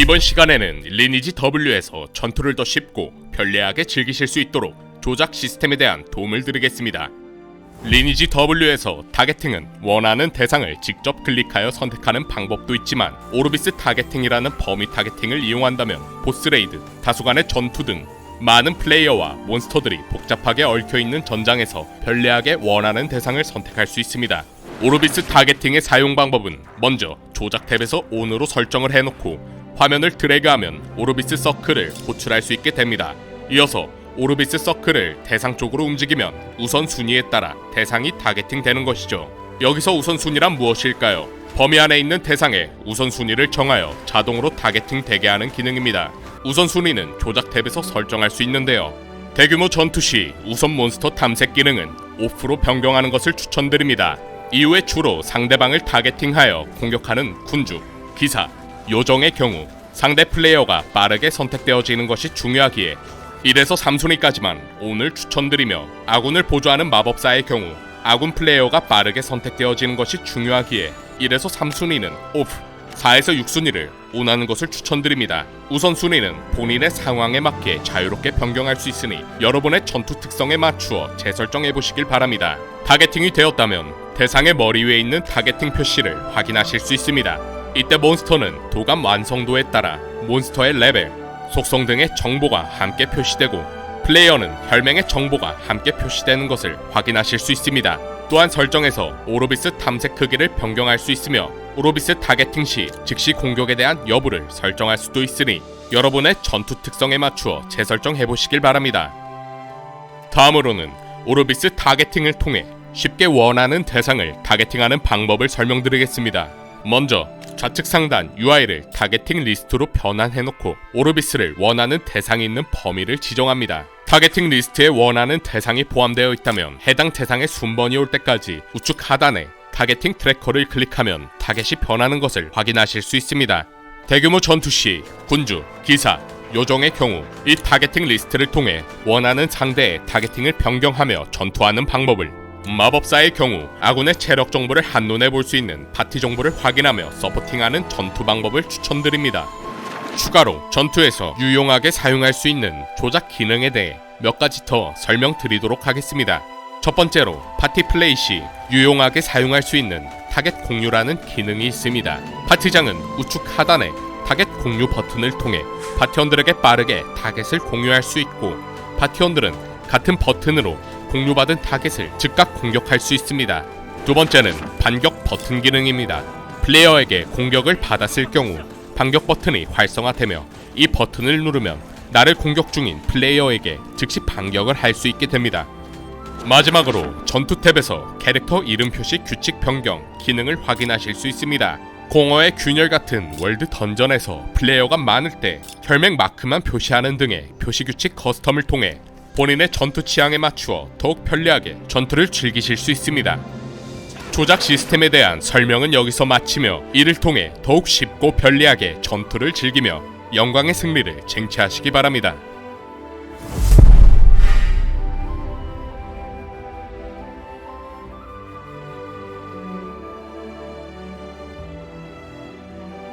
이번 시간에는 리니지 W에서 전투를 더 쉽고 편리하게 즐기실 수 있도록 조작 시스템에 대한 도움을 드리겠습니다. 리니지 W에서 타겟팅은 원하는 대상을 직접 클릭하여 선택하는 방법도 있지만 오르비스 타겟팅이라는 범위 타겟팅을 이용한다면 보스 레이드, 다수간의 전투 등 많은 플레이어와 몬스터들이 복잡하게 얽혀 있는 전장에서 편리하게 원하는 대상을 선택할 수 있습니다. 오르비스 타겟팅의 사용 방법은 먼저 조작 탭에서 ON으로 설정을 해놓고 화면을 드래그하면 오르비스 서클을 호출할 수 있게 됩니다. 이어서 오르비스 서클을 대상 쪽으로 움직이면 우선 순위에 따라 대상이 타겟팅 되는 것이죠. 여기서 우선 순위란 무엇일까요? 범위 안에 있는 대상의 우선 순위를 정하여 자동으로 타겟팅 되게 하는 기능입니다. 우선 순위는 조작 탭에서 설정할 수 있는데요. 대규모 전투 시 우선 몬스터 탐색 기능은 오프로 변경하는 것을 추천드립니다. 이후에 주로 상대방을 타겟팅하여 공격하는 군주, 기사, 요정의 경우 상대 플레이어가 빠르게 선택되어지는 것이 중요하기에 1에서 3순위까지만 오늘 추천드리며 아군을 보조하는 마법사의 경우 아군 플레이어가 빠르게 선택되어지는 것이 중요하기에 1에서 3순위는 오프 4에서 6순위를 온하는 것을 추천드립니다. 우선 순위는 본인의 상황에 맞게 자유롭게 변경할 수 있으니 여러분의 전투 특성에 맞추어 재설정해 보시길 바랍니다. 타겟팅이 되었다면 대상의 머리 위에 있는 타겟팅 표시를 확인하실 수 있습니다. 이때 몬스터는 도감 완성도에 따라 몬스터의 레벨, 속성 등의 정보가 함께 표시되고 플레이어는 혈맹의 정보가 함께 표시되는 것을 확인하실 수 있습니다. 또한 설정에서 오로비스 탐색 크기를 변경할 수 있으며 오로비스 타겟팅 시 즉시 공격에 대한 여부를 설정할 수도 있으니 여러분의 전투 특성에 맞추어 재설정해 보시길 바랍니다. 다음으로는 오로비스 타겟팅을 통해 쉽게 원하는 대상을 타겟팅하는 방법을 설명드리겠습니다. 먼저 좌측 상단 UI를 타겟팅 리스트로 변환해놓고 오르비스를 원하는 대상이 있는 범위를 지정합니다. 타겟팅 리스트에 원하는 대상이 포함되어 있다면 해당 대상의 순번이 올 때까지 우측 하단에 타겟팅 트래커를 클릭하면 타겟이 변하는 것을 확인하실 수 있습니다. 대규모 전투 시 군주, 기사, 요정의 경우 이 타겟팅 리스트를 통해 원하는 상대의 타겟팅을 변경하며 전투하는 방법을 마법사의 경우 아군의 체력 정보를 한눈에 볼 수 있는 파티 정보를 확인하며 서포팅하는 전투 방법을 추천드립니다. 추가로 전투에서 유용하게 사용할 수 있는 조작 기능에 대해 몇 가지 더 설명드리도록 하겠습니다. 첫 번째로 파티 플레이 시 유용하게 사용할 수 있는 타겟 공유라는 기능이 있습니다. 파티장은 우측 하단에 타겟 공유 버튼을 통해 파티원들에게 빠르게 타겟을 공유할 수 있고 파티원들은 같은 버튼으로 공유받은 타겟을 즉각 공격할 수 있습니다. 두 번째는 반격 버튼 기능입니다. 플레이어에게 공격을 받았을 경우 반격 버튼이 활성화되며 이 버튼을 누르면 나를 공격 중인 플레이어에게 즉시 반격을 할 수 있게 됩니다. 마지막으로 전투 탭에서 캐릭터 이름 표시 규칙 변경 기능을 확인하실 수 있습니다. 공허의 균열 같은 월드 던전에서 플레이어가 많을 때 혈맹 마크만 표시하는 등의 표시 규칙 커스텀을 통해 본인의 전투 취향에 맞추어 더욱 편리하게 전투를 즐기실 수 있습니다. 조작 시스템에 대한 설명은 여기서 마치며 이를 통해 더욱 쉽고 편리하게 전투를 즐기며 영광의 승리를 쟁취하시기 바랍니다.